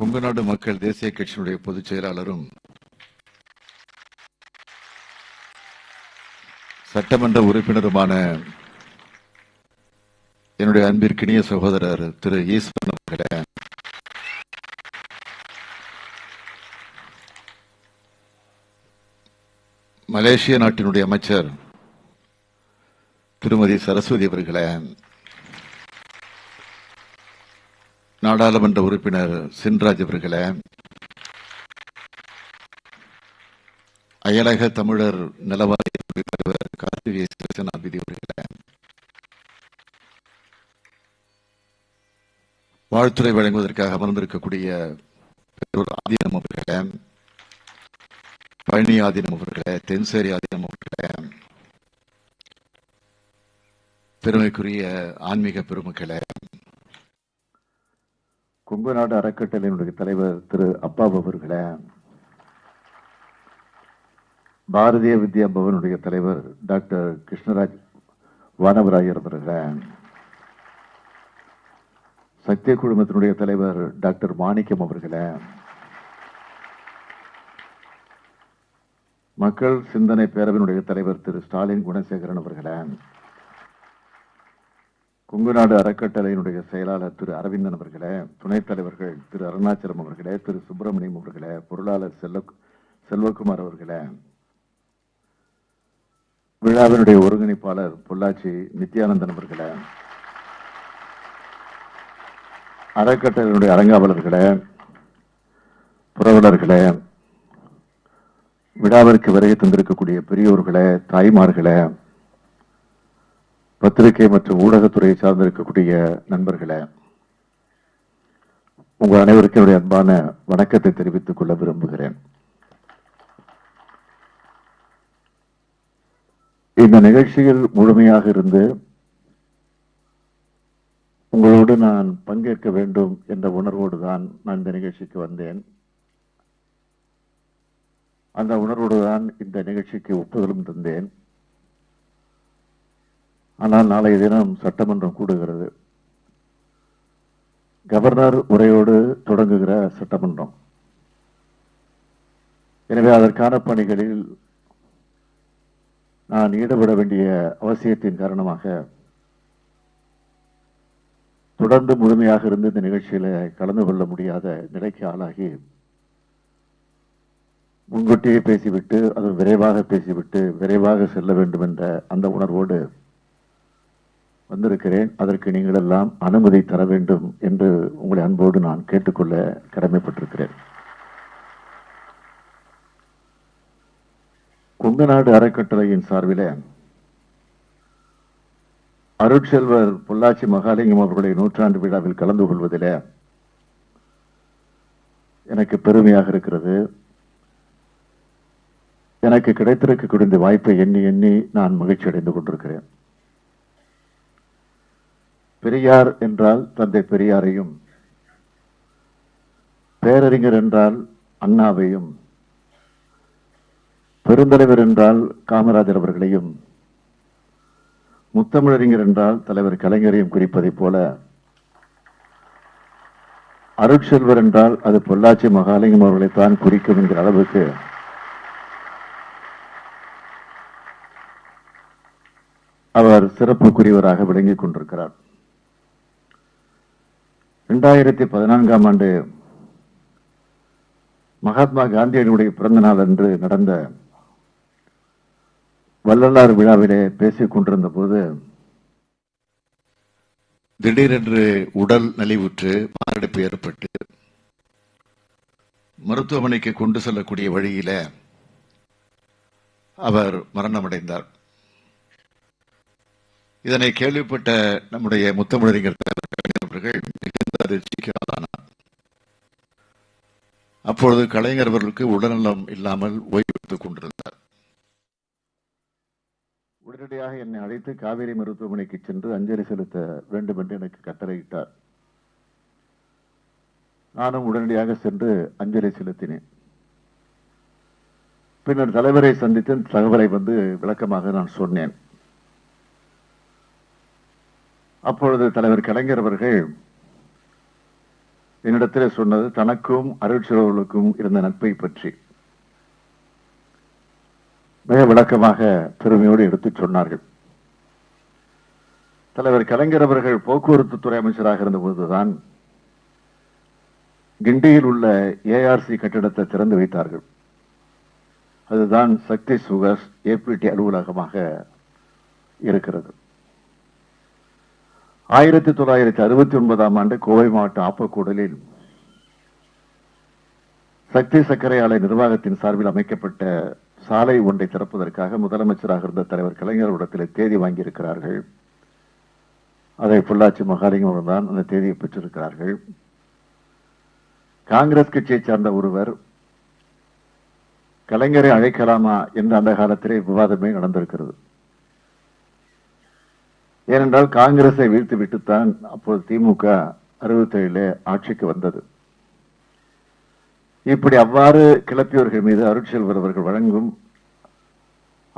கொங்குநாடு மக்கள் தேசிய கட்சியினுடைய பொதுச் செயலாளரும் சட்டமன்ற உறுப்பினருமான என்னுடைய அன்பிற்கினிய சகோதரர் திரு ஈஸ்வரன் அவர்களே. மலேசிய நாட்டினுடைய அமைச்சர் திருமதி சரஸ்வதி அவர்களே நாடாளுமன்ற உறுப்பினர் சின்ராஜ் அவர்களே அயலக தமிழர் நலவாரிய தலைவர் கார்த்திகை சிவசேனாதிபதி அவர்களே வாழ்த்துறை வழங்குவதற்காக அமர்ந்திருக்கக்கூடிய பெற்றோர் ஆதீனம் அவர்களே பழனி ஆதீனம் அவர்களே தென்சேரி ஆதீனம் அவர்களே பெருமைக்குரிய ஆன்மீக பெருமக்களே கொங்கு நாடு அறக்கட்டளையினுடைய தலைவர் திரு அப்பாப் அவர்களே பாரதிய வித்யா பவனுடைய தலைவர் டாக்டர் கிருஷ்ணராஜ் வானவராயர் அவர்களே சத்திய குழுமத்தினுடைய தலைவர் டாக்டர் மாணிக்கம் அவர்களே மக்கள் சிந்தனை பேரவையினுடைய தலைவர் திரு ஸ்டாலின் குணசேகரன் அவர்களே கொங்கு நாடு அறக்கட்டளையினுடைய செயலாளர் திரு அரவிந்தன் அவர்களே துணைத் தலைவர்கள் திரு அருணாச்சலம் அவர்களே திரு சுப்பிரமணியம் அவர்களே பொருளாளர் செல்ல செல்வகுமார் அவர்களே விழாவினுடைய ஒருங்கிணைப்பாளர் பொள்ளாச்சி நித்யானந்தன் அவர்களே அறக்கட்டளையினுடைய அரங்காவலர்களே புரவலர்களே விழாவிற்கு வருகை தந்திருக்கக்கூடிய பெரியோர்களே தாய்மார்களே பத்திரிகை மற்றும் ஊடகத்துறையை சார்ந்திருக்கக்கூடிய நண்பர்களே உங்கள் அனைவருக்கும் என்னுடைய அன்பான வணக்கத்தை தெரிவித்துக் கொள்ள விரும்புகிறேன். இந்த நிகழ்ச்சியில் முழுமையாக இருந்து உங்களோடு நான் பங்கேற்க வேண்டும் என்ற உணர்வோடு தான் நான் இந்த நிகழ்ச்சிக்கு வந்தேன். அந்த உணர்வோடு தான் இந்த நிகழ்ச்சிக்கு ஒப்புதலும் தந்தேன். ஆனால் நாளைய தினம் சட்டமன்றம் கூடுகிறது. கவர்னர் உரையோடு தொடங்குகிற சட்டமன்றம். எனவே அதற்கான பணிகளில் நான் ஈடுபட வேண்டிய அவசியத்தின் காரணமாக தொடர்ந்து முழுமையாக இருந்து இந்த நிகழ்ச்சியில கலந்து கொள்ள முடியாத நிலைக்கு ஆளாகி முன்கூட்டியே பேசிவிட்டு அது விரைவாக பேசிவிட்டு விரைவாக செல்ல வேண்டும் என்ற அந்த உணர்வோடு வந்திருக்கிறேன். அதற்கு நீங்கள் எல்லாம் அனுமதி தர வேண்டும் என்று உங்களை அன்போடு நான் கேட்டுக்கொள்ள கடமைப்பட்டிருக்கிறேன். கொங்கநாடு அறக்கட்டளையின் சார்பில் அருட்செல்வர் பொள்ளாச்சி மகாலிங்கம் அவர்களுடைய நூற்றாண்டு விழாவில் கலந்து கொள்வதில் எனக்கு பெருமையாக இருக்கிறது. எனக்கு கிடைத்திருக்கக்கூடிய வாய்ப்பை எண்ணி எண்ணி நான் மகிழ்ச்சி அடைந்து கொண்டிருக்கிறேன். பெரியார் என்றால் தந்தை பெரியாரையும் பேரறிஞர் என்றால் அண்ணாவையும் பெருந்தலைவர் என்றால் காமராஜர் அவர்களையும் முத்தமிழறிஞர் என்றால் தலைவர் கலைஞரையும் குறிப்பதைப் போல அருட்செல்வர் என்றால் அது பொள்ளாச்சி மகாலிங்கம் அவர்களைத்தான் குறிக்கும் என்கிற அளவுக்கு அவர் சிறப்புக்குரியவராக விளங்கிக் கொண்டிருக்கிறார். இரண்டாயிரத்தி பதினான்காம் ஆண்டு மகாத்மா காந்தியடிகளுடைய பிறந்த நாள் அன்று நடந்த வள்ளலார் விழாவிலே பேசிக் கொண்டிருந்த போது திடீரென்று உடல் நலிவுற்று மாரடைப்பு ஏற்பட்டு மருத்துவமனைக்கு கொண்டு செல்லக்கூடிய வழியில அவர் மரணமடைந்தார். இதனை கேள்விப்பட்ட நம்முடைய முத்தமிழறிஞர் அவர்கள் மிக அதிர்ச்சிக்கு அப்பொழுது கலைஞர் அவர்களுக்கு உடல்நலம் இல்லாமல் ஓய்வெடுத்துக் கொண்டிருந்தார். உடனடியாக என்னை அழைத்து காவேரி மருத்துவமனைக்கு சென்று அஞ்சலி செலுத்த வேண்டும் என்று எனக்கு கட்டளையிட்டார். நானும் உடனடியாக சென்று அஞ்சலி செலுத்தினேன். பின்னர் தலைவரை சந்தித்து தகவலை வந்து விளக்கமாக நான் சொன்னேன். அப்பொழுது தலைவர் கலைஞர் அவர்கள் என்னிடத்தில் சொன்னது தனக்கும் அருட்சிறவர்களுக்கும் இருந்த நட்பை பற்றி. மிக விளக்கமாக பெருமையோடு எடுத்துச் சொன்னார்கள். தலைவர் கலைஞர் அவர்கள் போக்குவரத்து துறை அமைச்சராக இருந்தபோதுதான் கிண்டியில் உள்ள ஏஆர்சி கட்டிடத்தை திறந்து வைத்தார்கள். அதுதான் சக்தி சுகர்ஸ் ஏபிடி அலுவலகமாக இருக்கிறது. ஆயிரத்தி தொள்ளாயிரத்தி அறுபத்தி ஒன்பதாம் ஆண்டு கோவை மாவட்டம் ஆப்பக்கூடலில் சக்தி சர்க்கரை ஆலை நிர்வாகத்தின் சார்பில் அமைக்கப்பட்ட சாலை ஒன்றை திறப்பதற்காக முதலமைச்சராக இருந்த தலைவர் கலைஞரிடத்தில் தேதி வாங்கியிருக்கிறார்கள். அதை பொள்ளாச்சி மகாலிங்கம் தான் அந்த தேதியை பெற்றிருக்கிறார்கள். காங்கிரஸ் கட்சியைச் சார்ந்த ஒருவர் கலைஞரை அழைக்கலாமா என்று அந்த காலத்திலே விவாதமே நடந்திருக்கிறது. ஏனென்றால் காங்கிரஸை வீழ்த்து விட்டுத்தான் அப்போது திமுக அறுபத்தேழு ஆட்சிக்கு வந்தது. இப்படி அவ்வாறு கிளப்பியவர்கள் மீது அருட்செல்வர் அவர்கள் வழங்கும்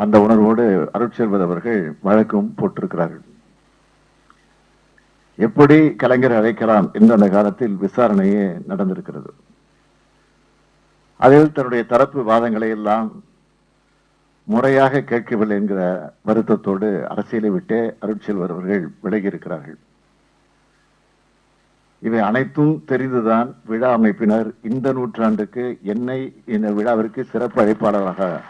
அந்த உணர்வோடு அருட்செல்வர் அவர்கள் வழக்கும் போட்டிருக்கிறார்கள். எப்படி கலைஞர் அழைக்கலாம் என்று அந்த காலத்தில் விசாரணையே நடந்திருக்கிறது. அதில் தன்னுடைய தரப்பு வாதங்களை எல்லாம் முறையாக கேட்கவில்லை என்கிற வருத்தத்தோடு அரசியலை விட்டே அருட்செல்வர் அவர்கள் விலகி இருக்கிறார்கள். இவை அனைத்தும் தெரிந்துதான் விழா அமைப்பினர் இந்த நூற்றாண்டுக்கு என்னை இந்த விழாவிற்கு சிறப்பு அழைப்பாளராக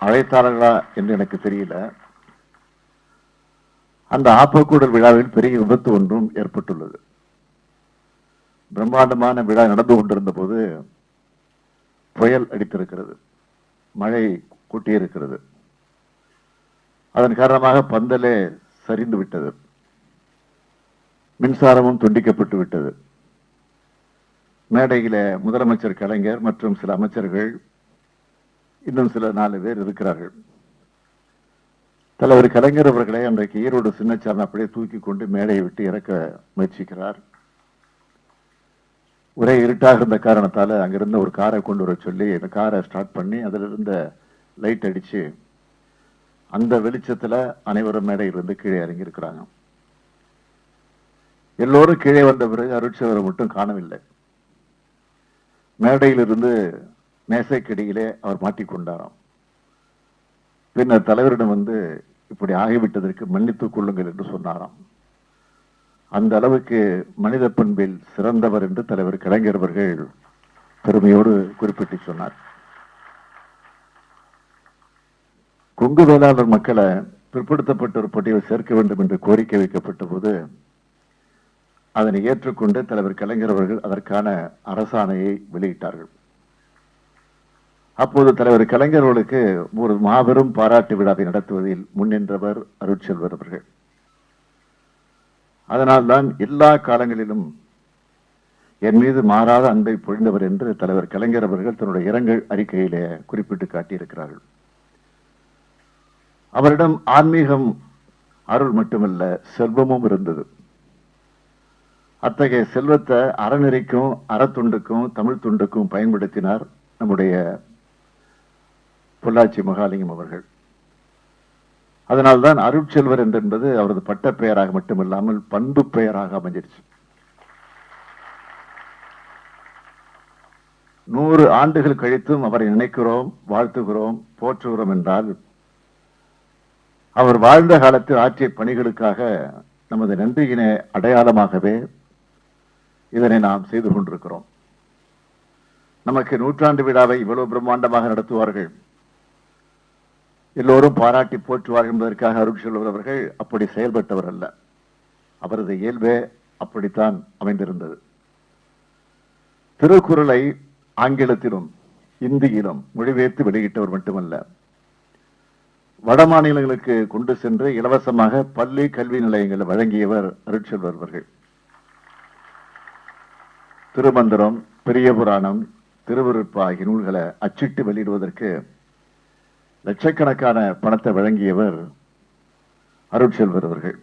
அழைத்தார்களா என்று எனக்கு தெரியல. அந்த ஆப்பக்கூடல் விழாவில் பெரிய விபத்து ஒன்றும் ஏற்பட்டுள்ளது. பிரம்மாண்டமான விழா நடந்து கொண்டிருந்த போது புயல் அடித்திருக்கிறது. மழை கொட்டியிருக்கிறது. அதன் காரணமாக பந்தலே சரிந்து விட்டது. மின்சாரமும் துண்டிக்கப்பட்டு விட்டது. மேடையில முதலமைச்சர் கலைஞர் மற்றும் சில அமைச்சர்கள் இன்னும் சில நாலு பேர் இருக்கிறார்கள். தலைவர் கலைஞர் அவர்களை அன்றைக்கு ஈரோடு சின்னச்சாரன் அப்படியே தூக்கி கொண்டு மேடையை விட்டு இறக்க முயற்சிக்கிறார். ஒரே இருட்டாக இருந்த காரணத்தால அங்கிருந்த ஒரு காரை கொண்டு வர சொல்லி அந்த காரை ஸ்டார்ட் பண்ணி அதில் இருந்த லைட் அடிச்சு அந்த வெளிச்சத்துல அனைவரும் மேடையிலிருந்து கீழே இறங்கி இருக்கிறாங்க எல்லோரும் கீழே வந்த பிறகு அருட்சவரை மட்டும் காணவில்லை. மேடையிலிருந்து மேசைக்கடியிலே அவர் மாட்டிக்கொண்டாராம் பின்னர் தலைவரிடம் வந்து இப்படி ஆகிவிட்டதற்கு மன்னித்துக் கொள்ளுங்கள் என்று சொன்னாராம். அந்த அளவுக்கு மனித பண்பில் சிறந்தவர் என்று தலைவர் கலைஞர் அவர்கள் பெருமையோடு குறிப்பிட்டு சொன்னார். கொங்கு வேளாளர் மக்களை பிற்படுத்தப்பட்ட ஒரு பட்டியல் சேர்க்க வேண்டும் என்று கோரிக்கை வைக்கப்பட்ட போது அதனை ஏற்றுக்கொண்டு தலைவர் கலைஞர் அவர்கள் அதற்கான அரசாணையை வெளியிட்டார்கள். அப்போது தலைவர் கலைஞர்களுக்கு ஒரு மாபெரும் பாராட்டு விழாவை நடத்துவதில் முன்னின்றவர் அருட்செல்வர் அவர்கள். அதனால்தான் எல்லா காலங்களிலும் என் மீது மாறாத அன்பை பொழிந்தவர் என்று தலைவர் கலைஞர் அவர்கள் தன்னுடைய இரங்கல் அறிக்கையிலே குறிப்பிட்டு காட்டியிருக்கிறார்கள். அவரிடம் ஆன்மீகம் அருள் மட்டுமல்ல செல்வமும் இருந்தது. அத்தகைய செல்வத்தை அறநெறிக்கும் அறத்துண்டுக்கும் தமிழ் துண்டுக்கும் பயன்படுத்தினார் நம்முடைய பொள்ளாச்சி மகாலிங்கம் அவர்கள். அதனால்தான் அருட்செல்வர் என்பது அவரது பட்ட பெயராக மட்டுமில்லாமல் பண்பு பெயராக அமைஞ்சிருச்சு நூறு ஆண்டுகள் கழித்தும் அவரை நினைக்கிறோம் வாழ்த்துகிறோம் போற்றுகிறோம் என்றால் அவர் வாழ்ந்த காலத்தில் ஆற்றிய பணிகளுக்காக நமது நன்றியினை அடையாளமாகவே இதனை நாம் செய்து கொண்டிருக்கிறோம். நமக்கு நூற்றாண்டு விழாவை இவ்வளவு பிரம்மாண்டமாக நடத்துவார்கள். எல்லோரும் பாராட்டி போற்றுவார்கள் என்பதற்காக அருட்செல்வர் அவர்கள் அப்படி செயல்பட்டவர் அல்ல. அவரது இயல்பே அப்படித்தான் அமைந்திருந்தது. திருக்குறளை ஆங்கிலத்திலும் இந்தியிலும் மொழிபெயர்த்து வெளியிட்டவர் மட்டுமல்ல. வட மாநிலங்களுக்கு கொண்டு சென்று இலவசமாக பள்ளி கல்வி நிலையங்களை வழங்கியவர் அருட்செல்வர் அவர்கள். திருமந்திரம் பெரிய புராணம் திருவருட்பா ஆகிய நூல்களை அச்சிட்டு வெளியிடுவதற்கு லட்சக்கணக்கான பணத்தை வழங்கியவர் அருட்செல்வர் அவர்கள்.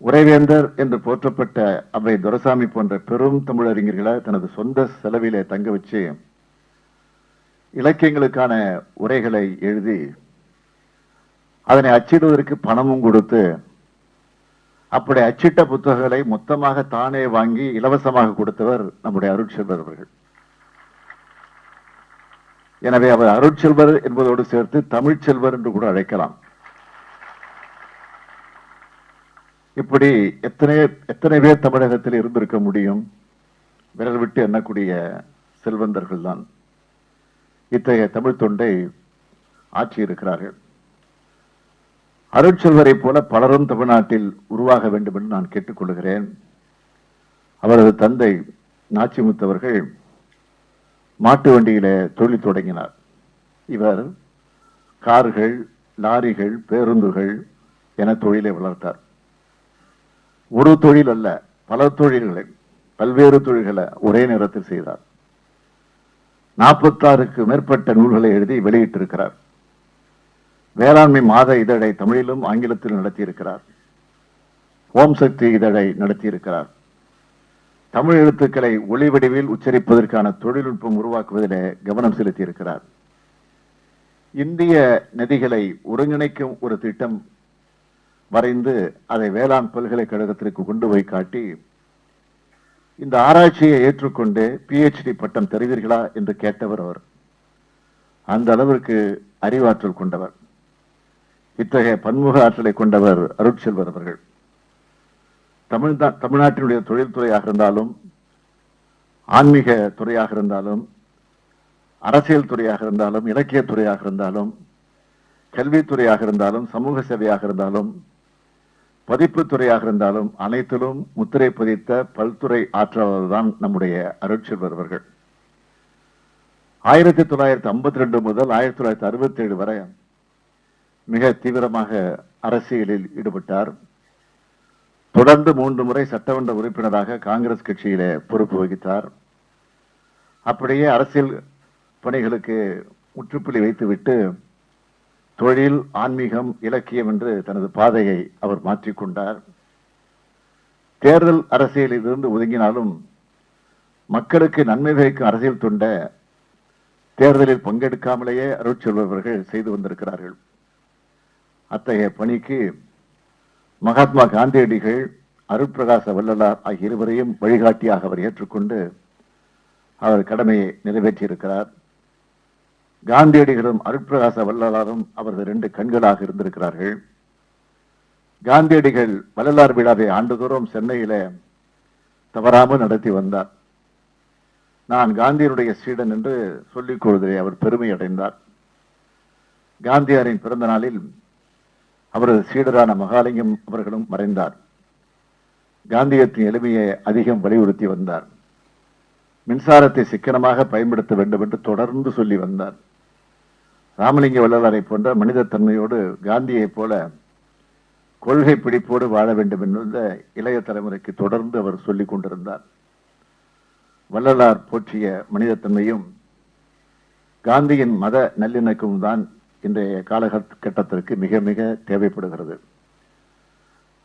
உரைவேந்தர் என்று போற்றப்பட்ட அவை துரசாமி போன்ற பெரும் தமிழறிஞர்களை தனது சொந்த செலவிலே தங்க வச்சு இலக்கியங்களுக்கான உரைகளை எழுதி அதனை அச்சிடுவதற்கு பணமும் கொடுத்து அப்படி அச்சிட்ட புத்தகங்களை மொத்தமாக தானே வாங்கி இலவசமாக கொடுத்தவர் நம்முடைய அருட்செல்வர் அவர்கள். எனவே அவர் அருட்செல்வர் என்பதோடு சேர்த்து தமிழ்ச்செல்வர் என்று கூட அழைக்கலாம். இப்படி எத்தனை எத்தனை பேர் தமிழகத்தில் இருந்திருக்க முடியும்? விரல் விட்டு எண்ணக்கூடிய செல்வந்தர்கள் தான். இத்தகைய தமிழ் தொண்டை ஆற்றியிருக்கிறார்கள் அருட்செல்வரைப் போல பலரும் தமிழ்நாட்டில் உருவாக வேண்டும் என்று நான் கேட்டுக்கொள்கிறேன். அவரது தந்தை நாச்சிமுத்தவர்கள் மாட்டு வண்டியில தொழில் தொடங்கினார். இவர் கார்கள் லாரிகள் பேருந்துகள் என தொழிலை வளர்த்தார். ஒரு தொழில் அல்ல பல தொழில்களை பல்வேறு தொழில்களை ஒரே நேரத்தில் செய்தார். நாற்பத்தாறுக்கு மேற்பட்ட நூல்களை எழுதி வெளியிட்டிருக்கிறார். வேளாண்மை மாத இதழை தமிழிலும் ஆங்கிலத்திலும் நடத்தியிருக்கிறார். ஓம் சக்தி இதழை நடத்தியிருக்கிறார். தமிழ் எழுத்துக்களை ஒளி வடிவில் உச்சரிப்பதற்கான தொழில்நுட்பம் உருவாக்குவதிலே கவனம் செலுத்தியிருக்கிறார். இந்திய நதிகளை ஒருங்கிணைக்கும் ஒரு திட்டம் வரைந்து அதை வேளாண் பல்கலைக்கழகத்திற்கு கொண்டு போய் காட்டி இந்த ஆராய்ச்சியை ஏற்றுக்கொண்டு பிஹெச்டி பட்டம் தருவீர்களா என்று கேட்டவர் அவர். அந்த அளவிற்கு அறிவாற்றல் கொண்டவர். இத்தகைய பன்முக ஆற்றலை கொண்டவர் அருட்செல்வர் அவர்கள். தமிழ் தமிழ்நாட்டினுடைய தொழில்துறையாக இருந்தாலும் ஆன்மீக துறையாக இருந்தாலும் அரசியல் துறையாக இருந்தாலும் இலக்கிய துறையாக இருந்தாலும் கல்வித்துறையாக இருந்தாலும் சமூக சேவையாக இருந்தாலும் பதிப்பு துறையாக இருந்தாலும் அனைத்திலும் முத்திரை பதித்த பல்துறை ஆற்றலாளர் தான் நம்முடைய அருட்செல்வர் அவர்கள். ஆயிரத்தி தொள்ளாயிரத்தி ஐம்பத்தி ரெண்டு முதல் ஆயிரத்தி தொள்ளாயிரத்தி அறுபத்தி ஏழு வரை மிக தீவிரமாக அரசியலில் ஈடுபட்டார். தொடர்ந்து மூன்று முறை சட்டமன்ற உறுப்பினராக காங்கிரஸ் கட்சியிலே பொறுப்பு வகித்தார். அப்படியே அரசியல் பணிகளுக்கு முற்றுப்புள்ளி வைத்துவிட்டு தொழில் ஆன்மீகம் இலக்கியம் என்று தனது பாதையை அவர் மாற்றிக்கொண்டார் தேர்தல் அரசியலில் இருந்து ஒதுங்கினாலும் மக்களுக்கு நன்மை பயக்கும் அரசியல் தொண்ட தேர்தலில் பங்கெடுக்காமலேயே அருட்செல்வர்கள் செய்து வந்திருக்கிறார்கள். அத்தகைய பணிக்கு மகாத்மா காந்தியடிகள் அருட்பிரகாச வல்லலார் ஆகிய இருவரையும் வழிகாட்டியாக அவர் ஏற்றுக்கொண்டு அவர் கடமையை நிறைவேற்றியிருக்கிறார். காந்தியடிகளும் அருட்பிரகாச வல்லலாரும் அவரது ரெண்டு கண்களாக இருந்திருக்கிறார்கள். காந்தியடிகள் வள்ளலார் விழாவை ஆண்டுதோறும் சென்னையில தவறாமல் நடத்தி வந்தார். நான் காந்தியனுடைய சீடன் என்று சொல்லிக் கொள்வதை அவர் பெருமை அடைந்தார். காந்தியாரின் பிறந்த நாளில் அவரது சீடரான மகாலிங்கம் அவர்களும் மறைந்தார். காந்தியத்தின் எளிமையை அதிகம் வலியுறுத்தி வந்தார். மின்சாரத்தை சிக்கனமாக பயன்படுத்த வேண்டும் என்று தொடர்ந்து சொல்லி வந்தார். ராமலிங்க வள்ளலாரை போன்ற மனித தன்மையோடு காந்தியைப் போல கொள்கை பிடிப்போடு வாழ வேண்டும் என்ற இளைய தலைமுறைக்கு தொடர்ந்து அவர் சொல்லிக் கொண்டிருந்தார். வள்ளலார் போற்றிய மனிதத்தன்மையும் காந்தியின் மத நல்லிணக்கமும் தான் இன்றைய காலகட்டத்திற்கு மிக மிக தேவைப்படுகிறது.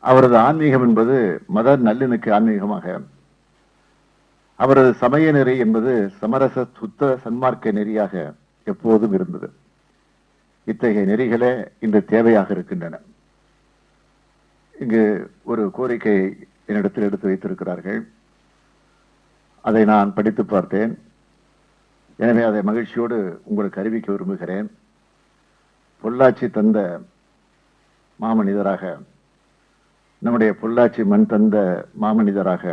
அவரது ஆன்மீகம் என்பது மத நல்லினுக்கு ஆன்மீகமாக அவரது சமய நெறி என்பது சமரச சுத்த சன்மார்க்க நெறியாக எப்போதும் இருந்தது. இத்தகைய நெறிகளே இன்று தேவையாக இருக்கின்றன. இங்கு ஒரு கோரிக்கை என்னிடத்தில் எடுத்து வைத்திருக்கிறார்கள். அதை நான் படித்து பார்த்தேன். எனவே அதை மகிழ்ச்சியோடு உங்களுக்கு அறிவிக்க விரும்புகிறேன். பொள்ளாச்சி தந்த மாமனிதராக நம்முடைய பொள்ளாச்சி மண் தந்த மாமனிதராக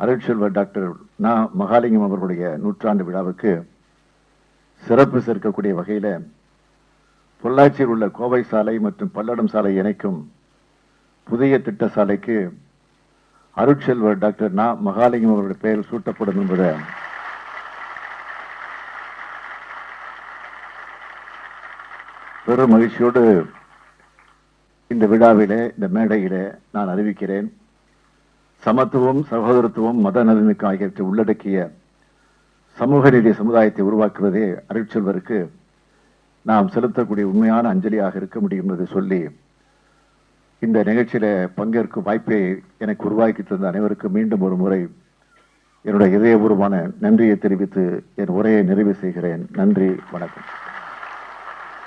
அருட்செல்வர் டாக்டர் நா. மகாலிங்கம் அவர்களுடைய நூற்றாண்டு விழாவுக்கு சிறப்பு சேர்க்கக்கூடிய வகையில் பொள்ளாச்சியில் உள்ள கோவை சாலை மற்றும் பல்லடம் சாலை இணைக்கும் புதிய திட்ட சாலைக்கு அருட்செல்வர் டாக்டர் நா. மகாலிங்கம் அவருடைய பெயர் சூட்டப்படும் என்பதை பெரும் மகிழ்ச்சியோடு இந்த விழாவிலே இந்த மேடையிலே நான் அறிவிக்கிறேன். சமத்துவம் சகோதரத்துவம் மத நலனுக்கு ஆகியவற்றை உள்ளடக்கிய சமூக நீதி சமுதாயத்தை உருவாக்குவதே அருட்செல்வருக்கு நாம் செலுத்தக்கூடிய உண்மையான அஞ்சலியாக இருக்க முடியும் என்று சொல்லி இந்த நிகழ்ச்சியில பங்கேற்கும் வாய்ப்பை எனக்கு உருவாக்கி தந்த அனைவருக்கும் மீண்டும் ஒரு முறை என்னுடைய இதயபூர்வமான நன்றியை தெரிவித்து என் உரையை நிறைவு செய்கிறேன். நன்றி வணக்கம்.